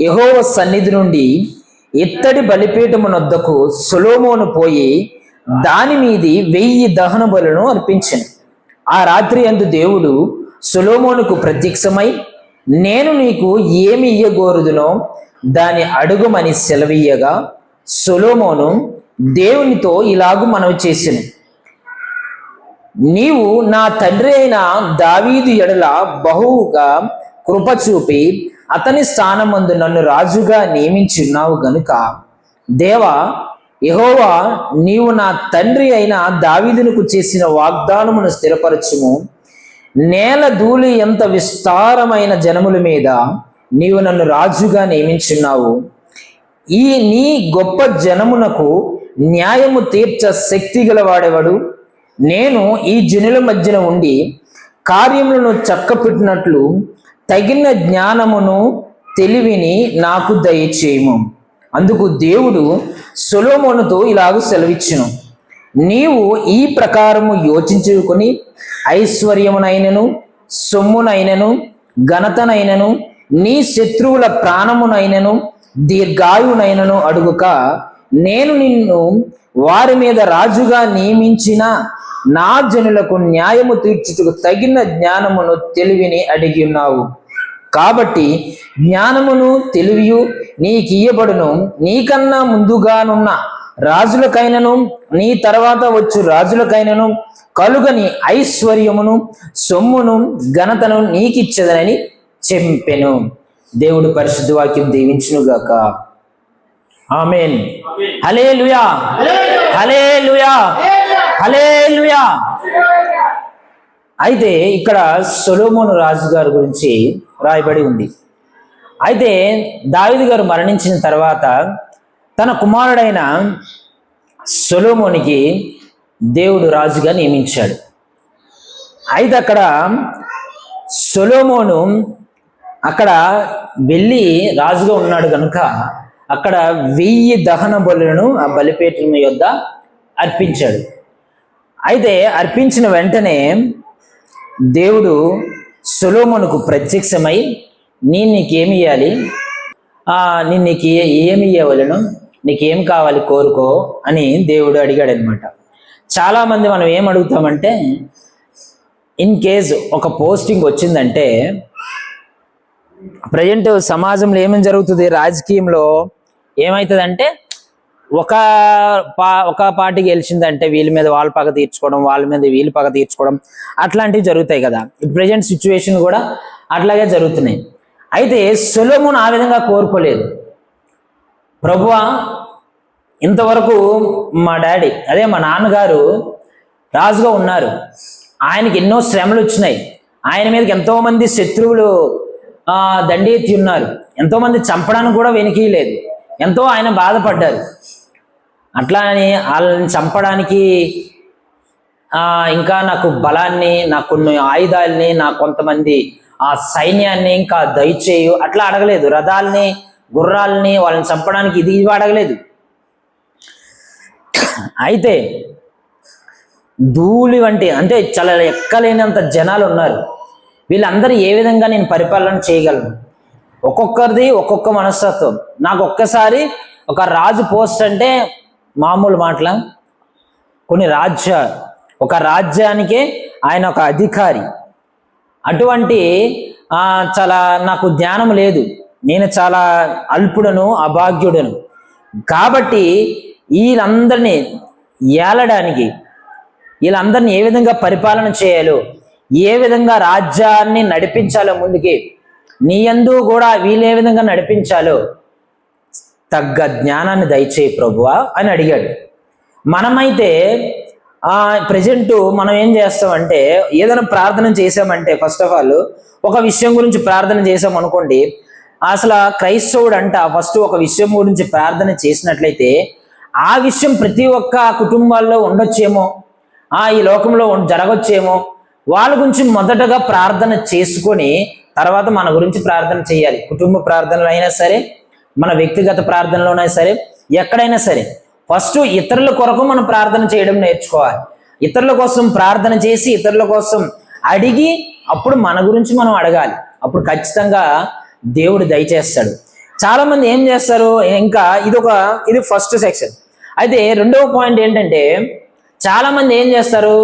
యహోవ సన్నిధి నుండి ఇత్తడి బలిపీఠమునొద్దకు సొలోమోను పోయి దాని మీది వెయ్యి దహన బలను అర్పించాను. ఆ రాత్రి అందు దేవుడు సొలోమోనుకు ప్రత్యక్షమై నేను నీకు ఏమి ఇయ్యగోరుదునో దాని అడుగుమని సెలవీయగా సొలోమోను దేవునితో ఇలాగు మనవి చేసింది నీవు నా తండ్రి అయిన దావీదు ఎడల బహువుగా కృప చూపి అతని స్థానమందు నన్ను రాజుగా నియమించున్నావు గనుక దేవా యహోవా నీవు నా తండ్రి అయిన దావీదునకు చేసిన వాగ్దానమును స్థిరపరచుము. నేల ధూళి ఎంత విస్తారమైన జనముల మీద నీవు నన్ను రాజుగా నియమించున్నావు. ఈ నీ గొప్ప జనమునకు న్యాయము తీర్చ శక్తి గలవాడేవాడు? నేను ఈ జనుల మధ్యన ఉండి కార్యములను చక్కపెట్టినట్లు తగిన జ్ఞానమును తెలివిని నాకు దయచేయము. అందుకు దేవుడు సొలోమోనుతో ఇలాగ సెలవిచ్చును. నీవు ఈ ప్రకారము యోచించుకొని ఐశ్వర్యమునైనను సొమ్మునైనను ఘనతనైనను నీ శత్రువుల ప్రాణమునైనను దీర్ఘాయునైనను అడుగుక నేను నిన్ను వారి మీద రాజుగా నియమించిన నా జనులకు న్యాయము తీర్చుటకు తగిన జ్ఞానమును తెలివిని అడిగి ఉన్నావు. కాబట్టి జ్ఞానమును తెలివియు నీకు ఇయ్యబడును నీకన్నా ముందుగానున్న రాజులకైనను నీ తర్వాత వచ్చు రాజులకైనను కలుగని ఐశ్వర్యమును సొమ్మును ఘనతను నీకిచ్చదనని చెప్పెను. దేవుడు పరిశుద్ధ వాక్యం దీవించునుగాక. ఆమెన్. హలే లుయా హలే లుయా హలే లుయా అయితే ఇక్కడ సొలోమోను రాజు గారి గురించి రాయబడి ఉంది. అయితే దావిది గారు మరణించిన తర్వాత తన కుమారుడైన సొలోమోనికి దేవుడు రాజుగా నియమించాడు. అయితే అక్కడ సొలోమోను అక్కడ వెళ్ళి రాజుగా ఉన్నాడు కనుక అక్కడ వెయ్యి దహన బలులను ఆ బలిపీఠం యొద్ద అర్పించాడు. అయితే అర్పించిన వెంటనే దేవుడు సొలోమోనుకు ప్రత్యక్షమై నేను నీకేమి ఇవ్వాలి నేను నీకు ఏమి ఇవ్వవలను నీకేం కావాలి కోరుకో అని దేవుడు అడిగాడు అనమాట చాలామంది మనం ఏం అడుగుతామంటే ఇన్ కేస్ ఒక పోస్టింగ్ వచ్చిందంటే ప్రజెంట్ సమాజంలో ఏమేమి జరుగుతుంది? రాజకీయంలో ఏమవుతుందంటే ఒక పా ఒక పార్టీ గెలిచిందంటే వీళ్ళ మీద వాళ్ళ పగ తీర్చుకోవడం వాళ్ళ మీద వీళ్ళ పగ తీర్చుకోవడం అట్లాంటివి జరుగుతాయి కదా. ప్రజెంట్ సిచ్యువేషన్ కూడా అట్లాగే జరుగుతున్నాయి. అయితే సొలోమును ఆ విధంగా కోరుకోలేదు. ప్రభువ ఇంతవరకు మా డాడీ అదే మా నాన్నగారు రాజుగా ఉన్నారు. ఆయనకి ఎన్నో శ్రమలు వచ్చినాయి. ఆయన మీదకి ఎంతోమంది శత్రువులు దండి ఎత్తి ఉన్నారు. ఎంతోమంది చంపడానికి కూడా వెనుకీయలేదు. ఎంతో ఆయన బాధపడ్డారు. అట్లా అని వాళ్ళని చంపడానికి ఇంకా నాకు బలాన్ని నాకు కొన్ని ఆయుధాలని నా కొంతమంది ఆ సైన్యాన్ని ఇంకా దయచేయు. అట్లా అడగలేదు. రథాలని గుర్రాలని వాళ్ళని చంపడానికి ఇది ఇవి అడగలేదు. అయితే ధూళి వంటి అంటే చాలా ఎక్కలేనంత జనాలు ఉన్నారు. వీళ్ళందరూ ఏ విధంగా నేను పరిపాలన చేయగలను? ఒక్కొక్కరిది ఒక్కొక్క మనస్తత్వం. నాకు ఒక్కసారి ఒక రాజు పోస్ట్ అంటే మామూలు మాటల కొన్ని రాజ్య ఒక రాజ్యానికే ఆయన ఒక అధికారి. అటువంటి చాలా నాకు జ్ఞానం లేదు. నేను చాలా అల్పుడను అభాగ్యుడను. కాబట్టి వీళ్ళందరినీ ఏలడానికి వీళ్ళందరినీ ఏ విధంగా పరిపాలన చేయాలో ఏ విధంగా రాజ్యాన్ని నడిపించాలో ముందుకి నీ యందు కూడా వీళ్ళు ఏ విధంగా నడిపించాలో తగ్గ జ్ఞానాన్ని దయచేయి ప్రభువా అని అడిగాడు. మనమైతే ఆ ప్రజెంట్ మనం ఏం చేస్తామంటే ఏదైనా ప్రార్థన చేసామంటే ఫస్ట్ ఆఫ్ ఆల్ ఒక విషయం గురించి ప్రార్థన చేసాం అనుకోండి అసలు క్రైస్తవుడు అంట ఫస్ట్ ఒక విషయం గురించి ప్రార్థన చేసినట్లయితే ఆ విషయం ప్రతి ఒక్క కుటుంబాల్లో ఉండొచ్చేమో ఆ ఈ లోకంలో జరగొచ్చేమో వాళ్ళ గురించి మొదటగా ప్రార్థన చేసుకొని తర్వాత మన గురించి ప్రార్థన చేయాలి. కుటుంబ ప్రార్థనలు అయినా సరే మన వ్యక్తిగత ప్రార్థనలోనైనా సరే ఎక్కడైనా సరే. ఫస్ట్ ఇతరుల కొరకు మనం ప్రార్థన చేయడం నేర్చుకోవాలి. ఇతరుల కోసం ప్రార్థన చేసి ఇతరుల కోసం అడిగి అప్పుడు మన గురించి మనం అడగాలి. అప్పుడు ఖచ్చితంగా దేవుడు దయచేస్తాడు. చాలా మంది ఏం చేస్తారు? ఇంకా ఇది ఒక ఇది ఫస్ట్ సెక్షన్ అయితే రెండవ పాయింట్ ఏంటంటే చాలా మంది ఏం చేస్తారు?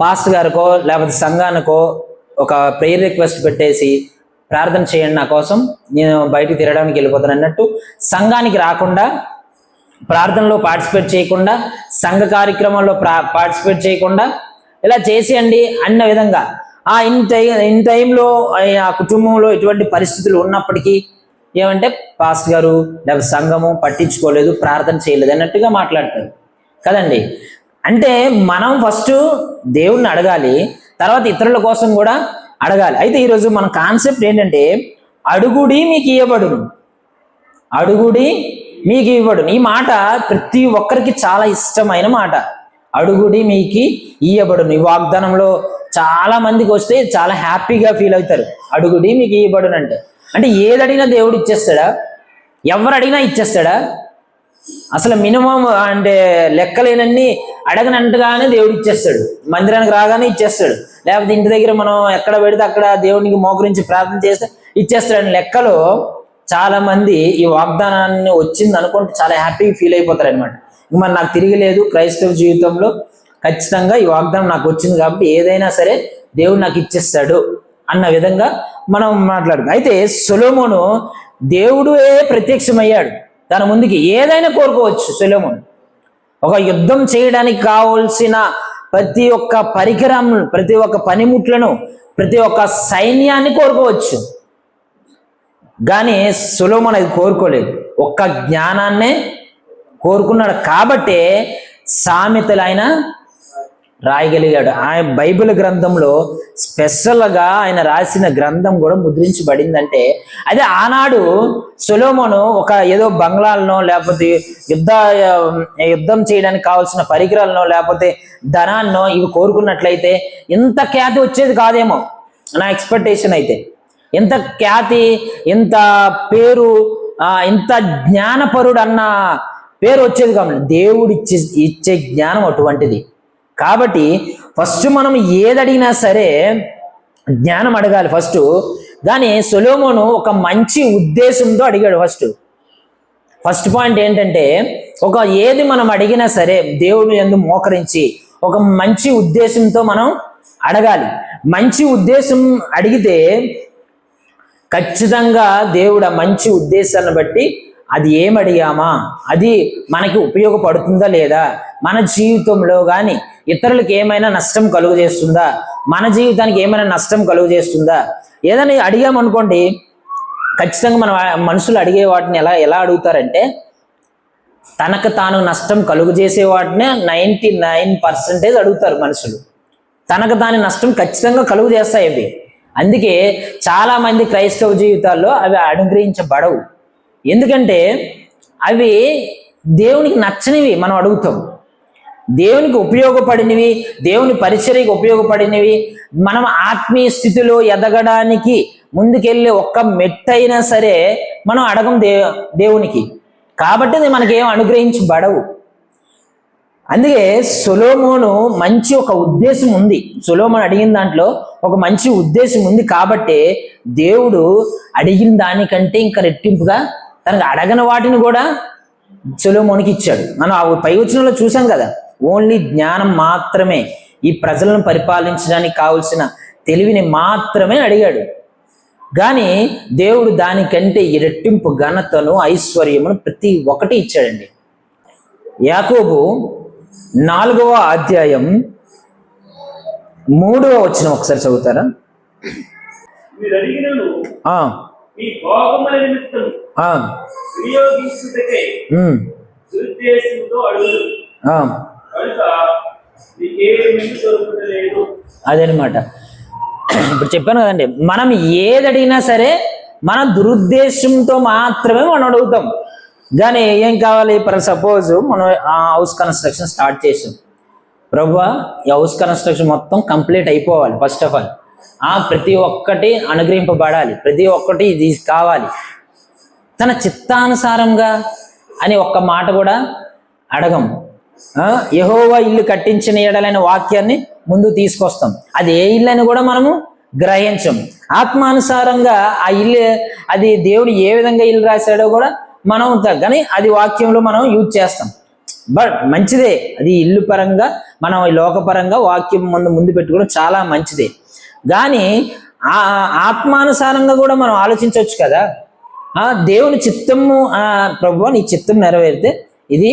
పాస్ట్ గారికో లేకపోతే సంఘానికో ఒక ప్రేయర్ రిక్వెస్ట్ పెట్టేసి ప్రార్థన చేయండి నా కోసం. నేను బయటికి తిరగడానికి వెళ్ళిపోతాను అన్నట్టు సంఘానికి రాకుండా ప్రార్థనలో పార్టిసిపేట్ చేయకుండా సంఘ కార్యక్రమంలో పార్టిసిపేట్ చేయకుండా ఇలా చేసేయండి అన్న విధంగా. ఆ ఇన్ టైం ఇన్ టైంలో ఆ కుటుంబంలో ఎటువంటి పరిస్థితులు ఉన్నప్పటికీ ఏమంటే పాస్ట్ గారు లేకపోతే సంఘము పట్టించుకోలేదు ప్రార్థన చేయలేదు అన్నట్టుగా మాట్లాడతారు. కదండి? అంటే మనం ఫస్ట్ దేవుణ్ణి అడగాలి తర్వాత ఇతరుల కోసం కూడా అడగాలి. అయితే ఈరోజు మన కాన్సెప్ట్ ఏంటంటే అడుగుడి మీకు ఇవ్వబడును అడుగుడి మీకు ఇవ్వబడును. ఈ మాట ప్రతి ఒక్కరికి చాలా ఇష్టమైన మాట. అడుగుడి మీకు ఇయ్యబడును. ఈ వాగ్దానంలో చాలా మందికి వస్తే చాలా హ్యాపీగా ఫీల్ అవుతారు. అడుగుడి మీకు ఇవ్వబడును అంటే అంటే ఏదడిగినా దేవుడు ఇచ్చేస్తాడా? ఎవరు అడిగినా ఇచ్చేస్తాడా? అసలు మినిమం అంటే లెక్కలేనన్ని అడగనంటగానే దేవుడు ఇచ్చేస్తాడు. మందిరానికి రాగానే ఇచ్చేస్తాడు. లేకపోతే ఇంటి దగ్గర మనం ఎక్కడ పెడితే అక్కడ దేవునికి మోకరించి ప్రార్థన చేస్తే ఇచ్చేస్తాడని లెక్కలో చాలా మంది ఈ వాగ్దానాన్ని వచ్చింది అనుకుంటే చాలా హ్యాపీగా ఫీల్ అయిపోతారు అనమాట ఇంక మరి నాకు తిరిగి లేదు క్రైస్తవ జీవితంలో. ఖచ్చితంగా ఈ వాగ్దానం నాకు వచ్చింది కాబట్టి ఏదైనా సరే దేవుడు నాకు ఇచ్చేస్తాడు అన్న విధంగా మనం మాట్లాడుతాం అయితే సొలోమోను దేవుడే ప్రత్యక్షమయ్యాడు? తన ముందుకి ఏదైనా కోరుకోవచ్చు సులభం ఒక యుద్ధం చేయడానికి కావాల్సిన ప్రతి ఒక్క పరికరం ప్రతి ఒక్క పనిముట్లను ప్రతి ఒక్క సైన్యాన్ని కోరుకోవచ్చు. కానీ సులోమన్ అది కోరుకోలేదు. ఒక్క జ్ఞానాన్నే కోరుకున్నాడు కాబట్టే సామెతలు ఆయన రాయగలిగాడు. ఆయన బైబిల్ గ్రంథంలో స్పెషల్గా ఆయన రాసిన గ్రంథం కూడా ముద్రించబడిందంటే అదే ఆనాడు సొలోమోను ఒక ఏదో బంగ్లాలనో లేకపోతే యుద్ధ యుద్ధం చేయడానికి కావాల్సిన పరికరాలనో లేకపోతే ధనాన్నో ఇవి కోరుకున్నట్లయితే ఇంత ఖ్యాతి వచ్చేది కాదేమో నా ఎక్స్పెక్టేషన్ అయితే. ఇంత ఖ్యాతి ఇంత పేరు ఇంత జ్ఞానపరుడు అన్న పేరు వచ్చేది కాబట్టి దేవుడు ఇచ్చే ఇచ్చే జ్ఞానం అటువంటిది. కాబట్టి ఫస్ట్ మనం ఏది అడిగినా సరే జ్ఞానం అడగాలి ఫస్ట్ దాని సొలోమోను ఒక మంచి ఉద్దేశంతో అడిగాడు ఫస్ట్ ఫస్ట్ పాయింట్ ఏంటంటే ఒక ఏది మనం అడిగినా సరే దేవుని ఎందు మోకరించి ఒక మంచి ఉద్దేశంతో మనం అడగాలి. మంచి ఉద్దేశం అడిగితే ఖచ్చితంగా దేవుడు ఆ మంచి ఉద్దేశాన్ని బట్టి అది ఏం అడిగామా అది మనకి ఉపయోగపడుతుందా లేదా? మన జీవితంలో కానీ ఇతరులకు ఏమైనా నష్టం కలుగు చేస్తుందా మన జీవితానికి ఏమైనా నష్టం కలుగు చేస్తుందా ఏదైనా అడిగామనుకోండి ఖచ్చితంగా మన మనుషులు అడిగే వాటిని ఎలా ఎలా అడుగుతారంటే తనకు తాను నష్టం కలుగు చేసే వాటినే నైంటీ నైన్ పర్సెంటేజ్ అడుగుతారు మనుషులు. తనకు దాని నష్టం ఖచ్చితంగా కలుగు చేస్తాయి అవి అందుకే చాలామంది క్రైస్తవ జీవితాల్లో అవి అనుగ్రహించబడవు. ఎందుకంటే అవి దేవునికి నచ్చనివి మనం అడుగుతాం. దేవునికి ఉపయోగపడినవి దేవుని పరిచర్యకు ఉపయోగపడినవి మనం ఆత్మీయ స్థితిలో ఎదగడానికి ముందుకెళ్ళే ఒక్క మెట్టైనా సరే మనం అడగం దే దేవునికి. కాబట్టి అది మనకేం అనుగ్రహించబడవు. అందుకే సులోమోను మంచి ఒక ఉద్దేశం ఉంది. సులోమోను అడిగిన దాంట్లో ఒక మంచి ఉద్దేశం ఉంది కాబట్టి దేవుడు అడిగిన దానికంటే ఇంకా రెట్టింపుగా తనకు అడగని వాటిని కూడా సొలోమోనికి ఇచ్చాడు. మనం ఆ పై వచనంలో చూసాం కదా ఓన్లీ జ్ఞానం మాత్రమే ఈ ప్రజలను పరిపాలించడానికి కావలసిన తెలివిని మాత్రమే అడిగాడు. కానీ దేవుడు దానికంటే ఈ రెట్టింపు ఘనతను ఐశ్వర్యమును ప్రతి ఒక్కటి ఇచ్చాడండి. యాకోబు నాలుగవ అధ్యాయం మూడవ వచ్చిన ఒకసారి చదువుతారా? వినియోగించుటకే దురుద్దేశంతో కనుక అదనమాట. ఇప్పుడు చెప్పాను కదండి మనం ఏది అడిగినా సరే మన దురుద్దేశంతో మాత్రమే మనం అడుగుతాం. కానీ ఏం కావాలి? ఫర్ సపోజ్ మనం ఆ హౌస్ కన్స్ట్రక్షన్ స్టార్ట్ చేసాం. ప్రభు ఈ హౌస్ కన్స్ట్రక్షన్ మొత్తం కంప్లీట్ అయిపోవాలి ఫస్ట్ ఆఫ్ ఆల్. ఆ ప్రతి ఒక్కటి అనుగ్రహింపబడాలి. ప్రతి ఒక్కటి ఇది కావాలి. తన చిత్తానుసారంగా అని ఒక్క మాట కూడా అడగం. యహోవా ఇల్లు కట్టించిన ఎడలైన వాక్యాన్ని ముందు తీసుకొస్తాం. అది ఏ ఇల్లు అని కూడా మనము గ్రహించం. ఆత్మానుసారంగా ఆ ఇల్లు అది దేవుడు ఏ విధంగా ఇల్లు రాశాడో కూడా మనం త- కానీ అది వాక్యంలో మనం యూజ్ చేస్తాం. బట్ మంచిదే. అది ఇల్లు పరంగా మనం ఈ లోకపరంగా వాక్యం ముందు ముందు పెట్టుకోవడం చాలా మంచిదే. కానీ ఆ ఆత్మానుసారంగా కూడా మనం ఆలోచించవచ్చు కదా? ఆ దేవుని చిత్తము ఆ ప్రభు నీ చిత్తం నెరవేరితే ఇది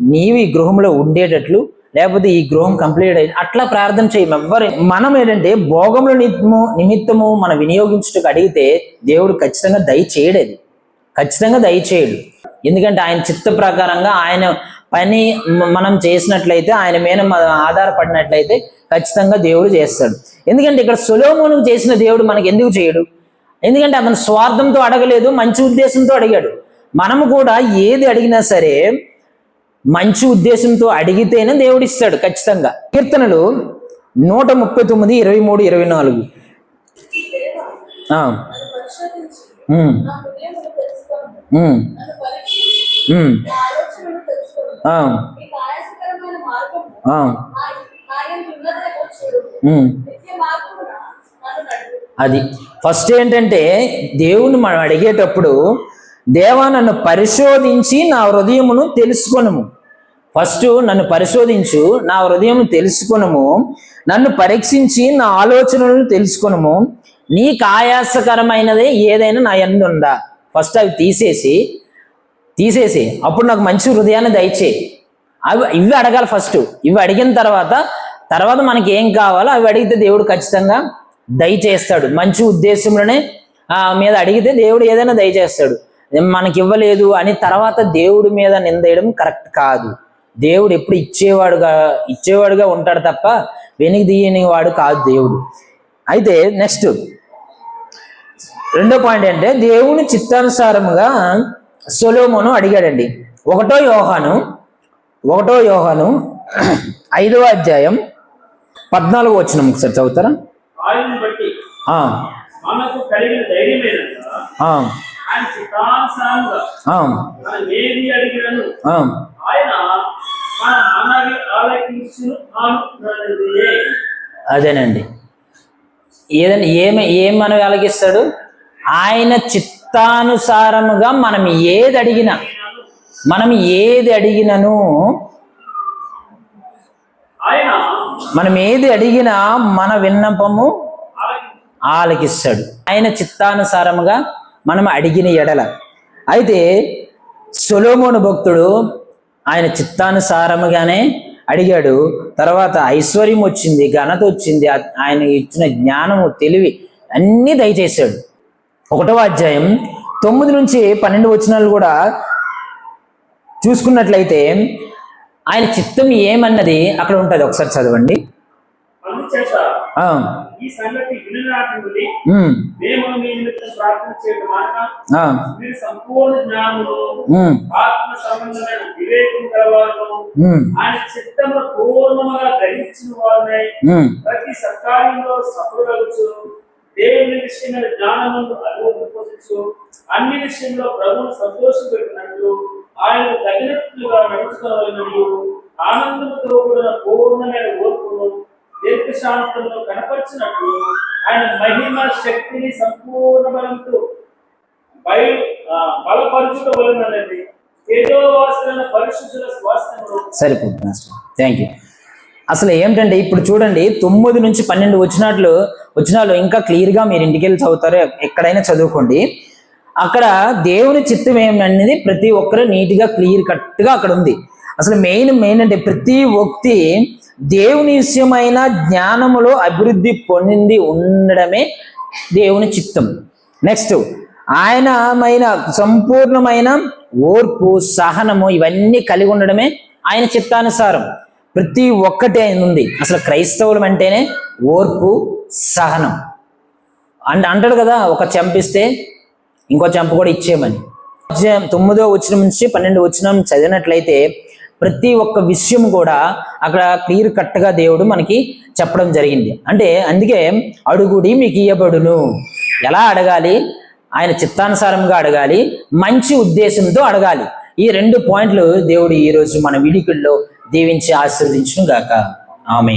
నీవు ఈ గృహంలో ఉండేటట్లు లేకపోతే ఈ గృహం కంప్లీట్ అయింది అట్లా ప్రార్థన చేయం ఎవ్వరు. మనం ఏంటంటే భోగముల నిమిత్తము నిమిత్తము మనం వినియోగించుటకు అడిగితే దేవుడు ఖచ్చితంగా దయచేయడు అది ఖచ్చితంగా దయచేయడు ఎందుకంటే ఆయన చిత్త ప్రకారంగా ఆయన పని మనం చేసినట్లయితే ఆయన మీద మనం ఆధారపడినట్లయితే ఖచ్చితంగా దేవుడు చేస్తాడు. ఎందుకంటే ఇక్కడ సులోమును చేసిన దేవుడు మనకి ఎందుకు చేయడు? ఎందుకంటే అతను స్వార్థంతో అడగలేదు మంచి ఉద్దేశంతో అడిగాడు. మనము కూడా ఏది అడిగినా సరే మంచి ఉద్దేశంతో అడిగితేనే దేవుడు ఇస్తాడు ఖచ్చితంగా. కీర్తనలు నూట ముప్పై తొమ్మిది ఇరవై మూడు ఇరవై నాలుగు. అది. ఫస్ట్ ఏంటంటే దేవుని మనం అడిగేటప్పుడు దేవా నన్ను పరిశోధించి నా హృదయమును తెలుసుకొనము. ఫస్ట్ నన్ను పరిశోధించు నా హృదయమును తెలుసుకొనము. నన్ను పరీక్షించి నా ఆలోచనలను తెలుసుకొనము. నీకు ఆయాసకరమైనదే ఏదైనా నా ఎందు ఉందా ఫస్ట్ అవి తీసేసి తీసేసి అప్పుడు నాకు మంచి హృదయాన్ని దయచేయి అవి ఇవి అడగాలి ఫస్ట్ ఇవి అడిగిన తర్వాత తర్వాత మనకి ఏం కావాలో అవి అడిగితే దేవుడు ఖచ్చితంగా దయచేస్తాడు. మంచి ఉద్దేశంలోనే ఆ మీద అడిగితే దేవుడు ఏదైనా దయచేస్తాడు. మనకి ఇవ్వలేదు అని తర్వాత దేవుడి మీద నిందేయడం కరెక్ట్ కాదు. దేవుడు ఎప్పుడు ఇచ్చేవాడుగా ఇచ్చేవాడుగా ఉంటాడు తప్ప వెనక్కి దియని వాడు కాదు దేవుడు. అయితే నెక్స్ట్ రెండో పాయింట్ అంటే దేవుని చిత్తానుసారముగా సొలోమోను అడిగాడండి. ఒకటో యోహాను ఒకటో యోహాను ఐదవ అధ్యాయం పద్నాలుగు వచ్చిన ఒకసారి చదువుతారా? బట్టి మనకు కలిగిన. అదేనండి. ఏదండి ఏమి ఏం మనం వెలగిస్తాడు ఆయన చిత్తానుసారముగా మనం ఏది అడిగినా మనం ఏది అడిగినను ఆయన మనం ఏది అడిగినా మన విన్నపము ఆలకిస్తాడు. ఆయన చిత్తానుసారముగా మనం అడిగిన ఎడల. అయితే సొలోమోను భక్తుడు ఆయన చిత్తానుసారముగానే అడిగాడు. తర్వాత ఐశ్వర్యం వచ్చింది ఘనత వచ్చింది ఆయన ఇచ్చిన జ్ఞానము తెలివి అన్నీ దయచేశాడు. ఒకటవ అధ్యాయం తొమ్మిది నుంచి పన్నెండు వచనాలు కూడా చూసుకున్నట్లయితే ఆయన చిత్తం ఏమన్నది అక్కడ ఉంటుంది ఒకసారి చదవండి. ప్రతి సత్కార్యంలో సఫలుడవచ్చు దేవుని విషయమైన జ్ఞానమును అభివృద్ధి పొందచ్చు అన్ని విషయంలో ప్రభువును సంతోషపెట్టినట్లు ఆయన తగినట్లుగా నడుచుకోవాలన్నట్లు ఆనందంతో కూడిన పూర్ణమైన ఓర్పును దీర్ఘశాంతంలో కనపరిచినట్లు ఆయన మహిమ శక్తిని సంపూర్ణ బలంతో బయ ఆ, తేజోవాసులైన పరిశుద్ధుల స్వాస్థ్యములు సరిపోతుంది థ్యాంక్ యూ అసలు ఏంటంటే ఇప్పుడు చూడండి తొమ్మిది నుంచి పన్నెండు వచ్చినట్లు వచ్చినాలు ఇంకా క్లియర్గా మీరు ఇంటికి వెళ్ళి చదువుతారు ఎక్కడైనా చదువుకోండి. అక్కడ దేవుని చిత్తం ఏమనేది ప్రతి ఒక్కరు నీట్గా క్లియర్ కట్గా అక్కడ ఉంది. అసలు మెయిన్ మెయిన్ అంటే ప్రతి వ్యక్తి దేవుని విషయమైన జ్ఞానములో అభివృద్ధి పొందింది ఉండడమే దేవుని చిత్తం. నెక్స్ట్ ఆయనమైన సంపూర్ణమైన ఓర్పు సహనము ఇవన్నీ కలిగి ఉండడమే ఆయన చిత్తానుసారం. ప్రతి ఒక్కటే ఉంది. అసలు క్రైస్తవులం అంటేనే ఓర్పు సహనం. అండ్ అంటాడు కదా ఒక చంపిస్తే ఇంకో చెంప కూడా ఇచ్చేయమని. తొమ్మిదో వచ్చిన నుంచి పన్నెండు వచ్చిన చదివినట్లయితే ప్రతి ఒక్క విషయం కూడా అక్కడ క్లియర్ కట్గా దేవుడు మనకి చెప్పడం జరిగింది. అంటే అందుకే అడుగుడి మీకు ఇయ్యబడును. ఎలా అడగాలి? ఆయన చిత్తానుసారంగా అడగాలి. మంచి ఉద్దేశంతో అడగాలి. ఈ రెండు పాయింట్లు దేవుడు ఈరోజు మన విడికుల్లో దీవించి ఆశీర్వదించును గాక. ఆమె